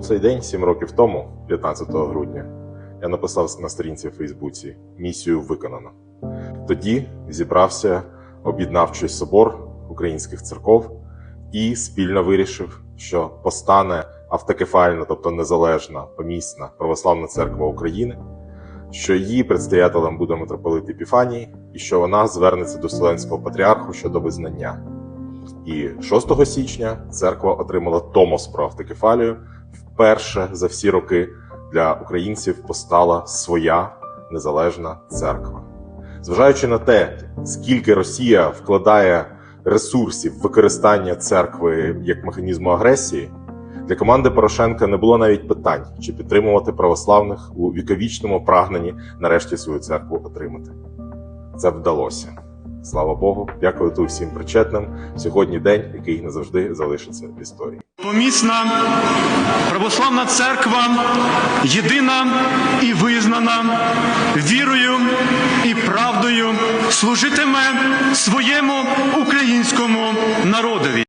Цей день, сім років тому, 15 грудня, я написав на сторінці в Фейсбуці Місію виконано. Тоді зібрався об'єднавчий собор українських церков і спільно вирішив, що постане автокефальна, тобто незалежна помісна православна церква України, що її предстоятелем буде митрополит Епіфаній, і що вона звернеться до Вселенського патріарху щодо визнання. І 6 січня церква отримала Томос про автокефалію. Вперше за всі роки для українців постала своя незалежна церква. Зважаючи на те, скільки Росія вкладає ресурсів використання церкви як механізму агресії, для команди Порошенка не було навіть питань, чи підтримувати православних у віковічному прагненні нарешті свою церкву отримати. Це вдалося. Слава Богу, дякую усім причетним. Сьогодні день, який назавжди залишиться в історії. Помісна православна церква єдина і визнана вірою і правдою служитиме своєму українському народові.